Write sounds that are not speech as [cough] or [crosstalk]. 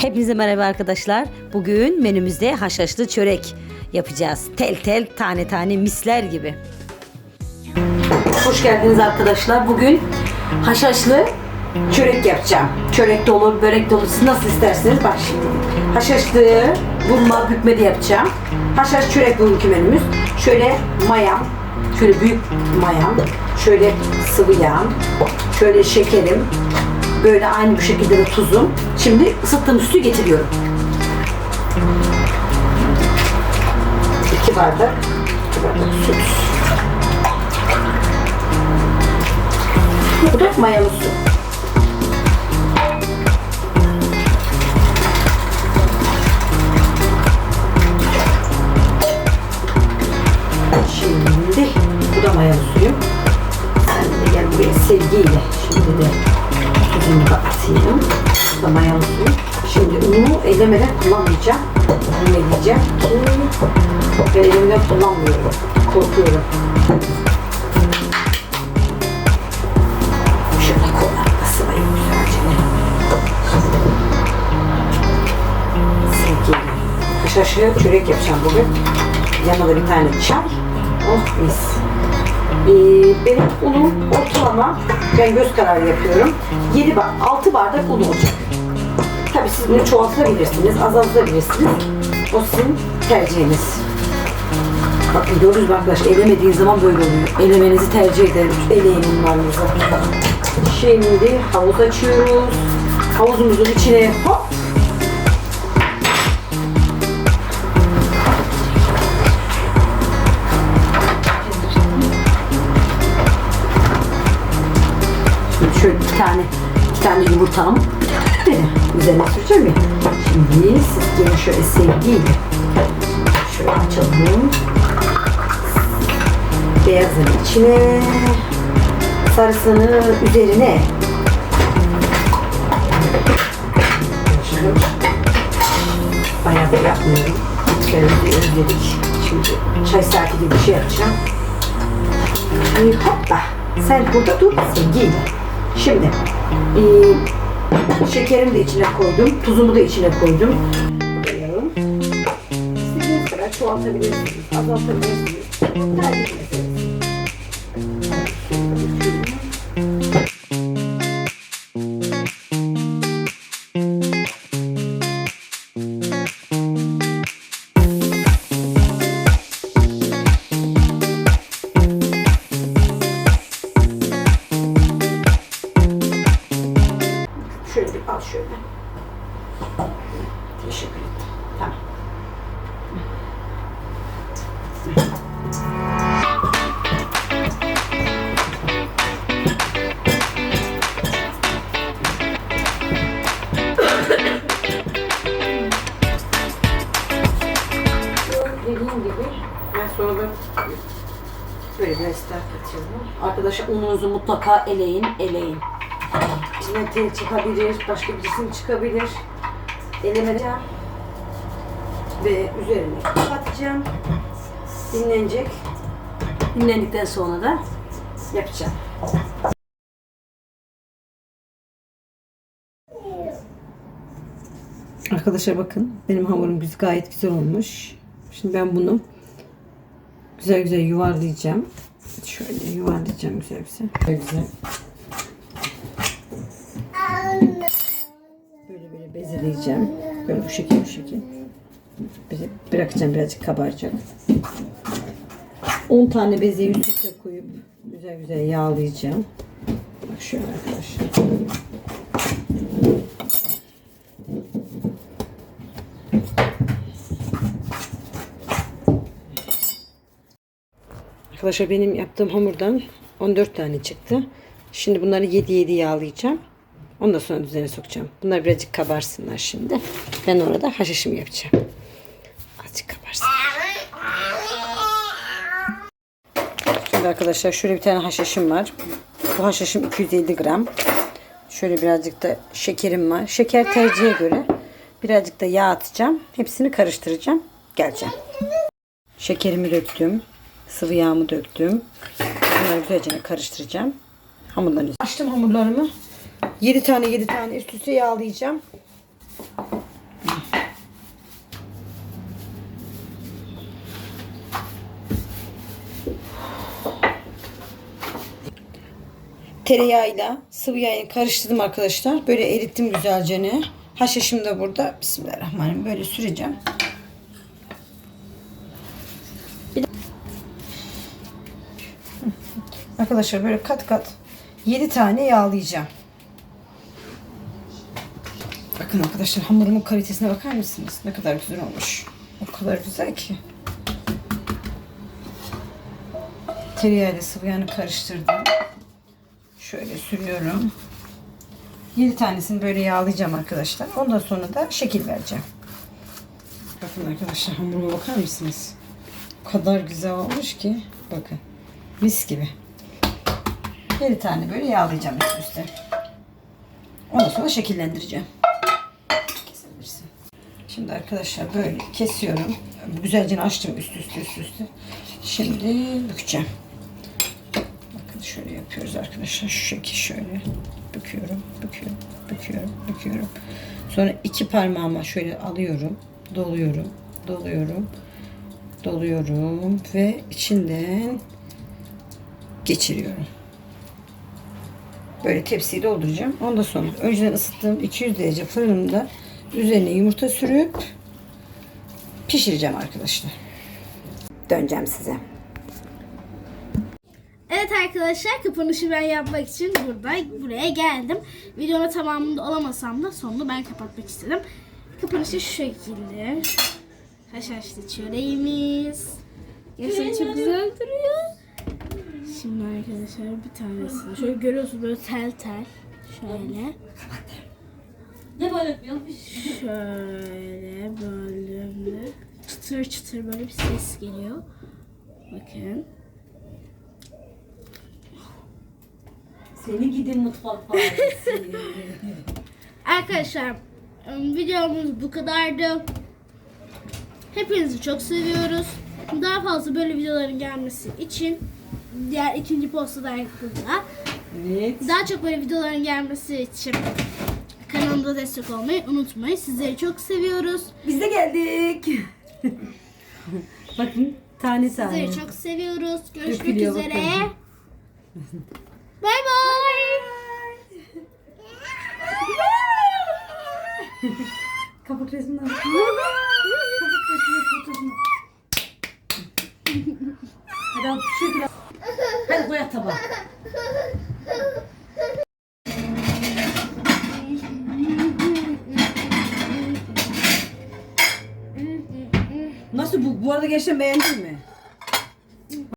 Hepinize merhaba arkadaşlar. Bugün menümüzde haşhaşlı çörek yapacağız. Tel tel tane tane misler gibi. Hoş geldiniz arkadaşlar. Bugün haşhaşlı çörek yapacağım. Çörek de olur, börek de olur. Siz nasıl isterseniz bak. Haşhaşlı vurma, bükme de yapacağım. Haşhaş çörek bugünkü menümüz. Şöyle mayam, şöyle büyük mayam, şöyle sıvı yağım, şöyle şekerim, böyle aynı bu şekilde de tuzum. Şimdi ısıttığım sütü getiriyorum. İki bardak, iki bardak süt. Bu da mayalı su. Şimdi unu elemeden kullanmayacağım. Bunu eleyeceğim ki ben elimden kullanmıyorum. Korkuyorum. Şöyle kollarına sıvayım güzelce. Haşhaşı çörek yapacağım bugün. Yanına da bir tane çay. Oh mis. Ee, benim unum ortalama, ben göz kararı yapıyorum. 7 bar 6 bardak un olacak. Siz bunu çoğaltabilirsiniz, azaltabilirsiniz. O sizin tercihiniz. Bakın gördünüz mü arkadaşlar elemediğin zaman böyle oluyor. Elemenizi tercih ederim. Eleyin unlarınızı. Şimdi havuz açıyoruz. Havuzumuzun içine hop şöyle iki tane, iki tane yumurtam. Üzerine süreceğim ya. Şimdi gelin şöyle sevgiyle. Şöyle açalım. Beyazın içine. Sarısını üzerine. Bayağı da yapmıyorum. Kendimizi özledik. Şimdi çay saati gibi bir şey yapacağım. Şimdi hopla. Sen burada dur sevgiyle. Şimdi eee şekerimi de içine koydum. Tuzumu da içine koydum. Koyalım. İstediğiniz kadar çoğaltabilirsiniz. Azaltabilirsiniz. Tercih meselesi. Dediğim gibi ben sonra da böyle daha kaçırdım. Arkadaşlar ununuzu mutlaka eleyin, eleyin. İçine tel çıkabilir, başka bir cisim çıkabilir. Elemeyeceğim. Ve üzerine kapatacağım. Dinlenecek. Dinlendikten sonra da yapacağım. Arkadaşlar bakın benim hamurum gayet güzel olmuş. Şimdi ben bunu güzel güzel yuvarlayacağım. Şöyle yuvarlayacağım güzel güzel. Güzel güzel. Böyle böyle bezeleyeceğim. Böyle bu şekil bu şekil. Bırakacağım birazcık kabaracak. 10 tane bezeyi üst üste koyup güzel güzel yağlayacağım. Bak şöyle arkadaşlar. Arkadaşlar benim yaptığım hamurdan 14 tane çıktı. Şimdi bunları 7-7 yağlayacağım. Ondan sonra düzene sokacağım. Bunlar birazcık kabarsınlar şimdi. Ben orada haşhaşımı yapacağım. Azıcık kabarsın. Şimdi arkadaşlar şöyle bir tane haşhaşım var. Bu haşhaşım 250 gram. Şöyle birazcık da şekerim var. Şeker tercihe göre. Birazcık da yağ atacağım. Hepsini karıştıracağım. Geleceğim. Şekerimi döktüm sıvı yağımı döktüm. Bunları güzelce karıştıracağım. Hamurların üstüne. Açtım hamurlarımı. 7 tane 7 tane üst üste yağlayacağım. Tereyağıyla sıvı yağını karıştırdım arkadaşlar. Böyle erittim güzelce. Haşhaşım da burada. Bismillahirrahmanirrahim. Böyle süreceğim. Arkadaşlar böyle kat kat 7 tane yağlayacağım. Bakın arkadaşlar hamurumun kalitesine bakar mısınız? Ne kadar güzel olmuş. O kadar güzel ki. Tereyağıyla sıvı yağını karıştırdım. Şöyle sürüyorum. 7 tanesini böyle yağlayacağım arkadaşlar. Ondan sonra da şekil vereceğim. Bakın arkadaşlar hamuruma bakar mısınız? O kadar güzel olmuş ki. Bakın. Mis gibi. 7 tane böyle yağlayacağım üst üste. Ondan sonra şekillendireceğim. Şimdi arkadaşlar böyle kesiyorum. Güzelce açtım üst üste üst üste. Şimdi bükeceğim. Bakın şöyle yapıyoruz arkadaşlar. Şu şekil şöyle. Büküyorum, büküyorum, büküyorum, büküyorum. Sonra iki parmağıma şöyle alıyorum. Doluyorum, doluyorum, doluyorum ve içinden geçiriyorum. Böyle tepsiyi dolduracağım. Ondan sonra önceden ısıttığım 200 derece fırınımda üzerine yumurta sürüp pişireceğim arkadaşlar. Döneceğim size. Evet arkadaşlar kapanışı ben yapmak için burada buraya geldim. Videonun tamamında olamasam da sonunu ben kapatmak istedim. Kapanışı şu şekilde. Haşhaşlı çöreğimiz. Gerçekten çok güzel duruyor. Şimdi arkadaşlar bir tanesini şöyle görüyorsunuz böyle tel tel. Şöyle. Ne böyle yapıyorsun? Şöyle böldüğümde çıtır çıtır böyle bir ses geliyor. Bakın. Seni gidin mutfak faresi. [laughs] Arkadaşlar videomuz bu kadardı. Hepinizi çok seviyoruz. Daha fazla böyle videoların gelmesi için diğer ikinci postada yakında. Evet. Daha çok böyle videoların gelmesi için kanalımıza destek olmayı unutmayın. Sizleri çok seviyoruz. Biz de geldik. [laughs] Bakın tane tane. Sizleri çok seviyoruz. Görüşmek Dökülüyor, üzere. [laughs] Bay bay. Kapak resmini [laughs] al. Kapak resmini fotosunu. Hadi al şu şekilde. Hadi koy tabağa. Nasıl bu? Bu arada gerçekten beğendin mi?